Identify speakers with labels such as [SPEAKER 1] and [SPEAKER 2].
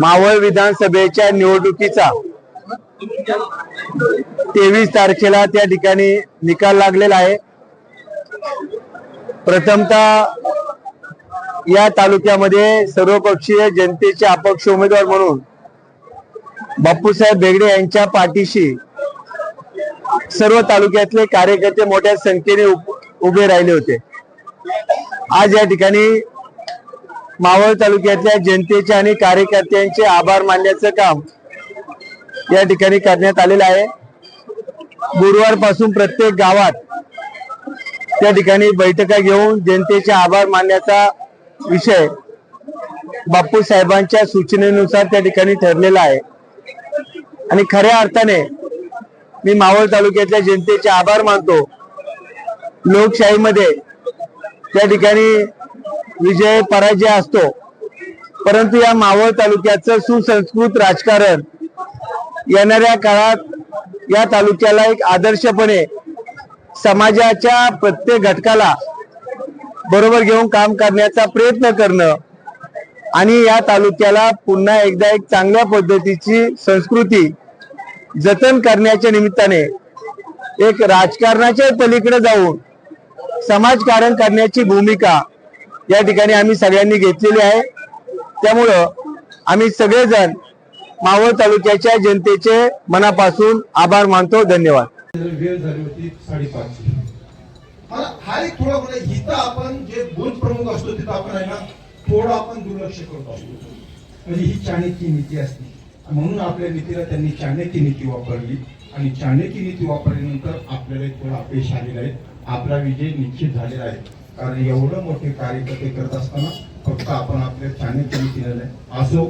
[SPEAKER 1] मावळ विधानसभेच्या निवडणुकीचा तेवीस तारखेला त्या ठिकाणी निकाल लागलेला आहे. प्रथमतः या तालुक्यामध्ये सर्वपक्षीय जनतेचे अपक्ष उमेदवार म्हणून बापूसाहेब बेगडे यांच्या पाठीशी सर्व तालुक्यातले कार्यकर्ते मोठ्या संख्येने उभे राहिले होते. आज या ठिकाणी मावळ तालुक्यातल्या जनतेचे आणि कार्यकर्त्यांचे आभार मानण्याचं काम या ठिकाणी करण्यात आलेलं आहे. गुरुवारपासून प्रत्येक गावात त्या ठिकाणी बैठका घेऊन जनतेचे आभार मानण्याचा विषय बापू साहेबांच्या सूचनेनुसार त्या ठिकाणी ठरलेला आहे. आणि खऱ्या अर्थाने मी मावळ तालुक्यातल्या जनतेचे आभार मानतो. लोकशाहीमध्ये त्या ठिकाणी विजय पराजय असतो. परंतु या मावळ तालुक्याचं सुसंस्कृत राजकारण येणाऱ्या काळात या तालुक्याला एक आदर्शपणे समाजाच्या प्रत्येक घटकाला बरोबर घेऊन काम करण्याचा प्रयत्न करणं आणि या तालुक्याला पुन्हा एकदा एक चांगल्या पद्धतीची संस्कृती जतन करण्याच्या निमित्ताने एक राजकारणाच्या पलीकडे जाऊन समाजकारण करण्याची भूमिका या ठिकाणी आम्ही सगळ्यांनी घेतलेली आहे. त्यामुळं आम्ही सगळेजण मावळ तालुक्याच्या जनतेचे मनापासून आभार मानतो. धन्यवाद.
[SPEAKER 2] वेळ झाली होती साडेपाच
[SPEAKER 3] मला हा एक थोडा म्हणजे हिथं आपण जे बूथ प्रमुख असतो तिथं आपण आहे ना थोडं आपण दुर्लक्ष करत असतो
[SPEAKER 2] म्हणजे ही चाणक्य नीती असते. म्हणून आपल्या नीतीला त्यांनी चाणक्य नीती वापरली आणि चाणक्य नीती वापरल्यानंतर आपल्याला एक थोडं अपयश आलेलं आहे. आपला विजय निश्चित झालेला आहे. कारण एवढं मोठे कार्यकर्ते करत असताना फक्त आपण आपल्या चाणक्य केलेलं आहे. असो